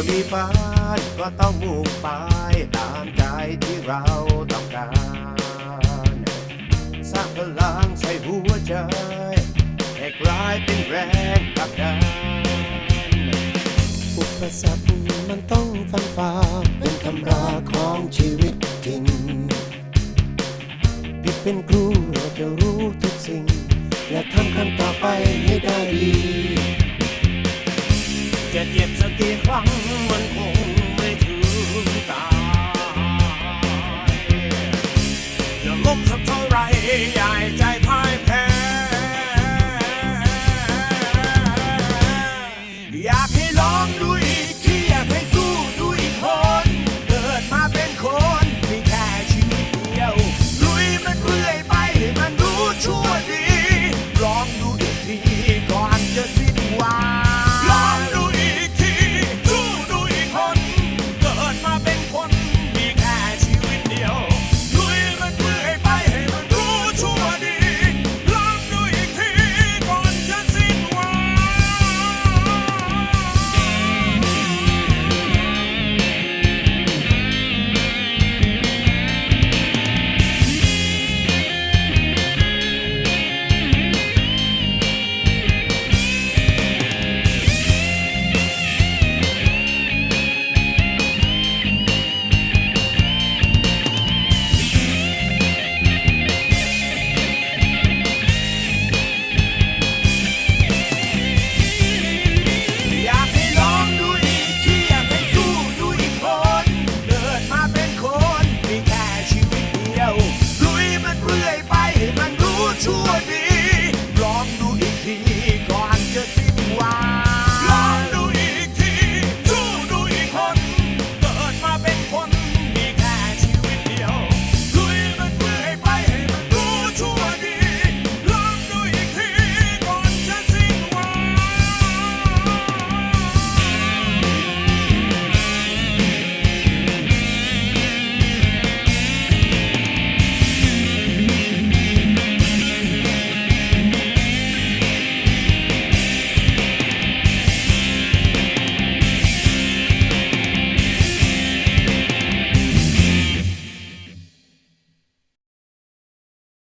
อมีฝันก็ต้องมุ่งไปตามใจที่เราต้องการ สร้างพลังใส่หัวใจให้กลายเป็นแรงผลักดันอุปสรรคมันต้องฟันฝ่าเป็นตำราของชีวิตจริงผิดเป็นครูเราจะรู้ทุกสิ่ง และทำคำต่อไปให้ได้ดีจะเจ็บสักกี่ครั้ง Yeah. to a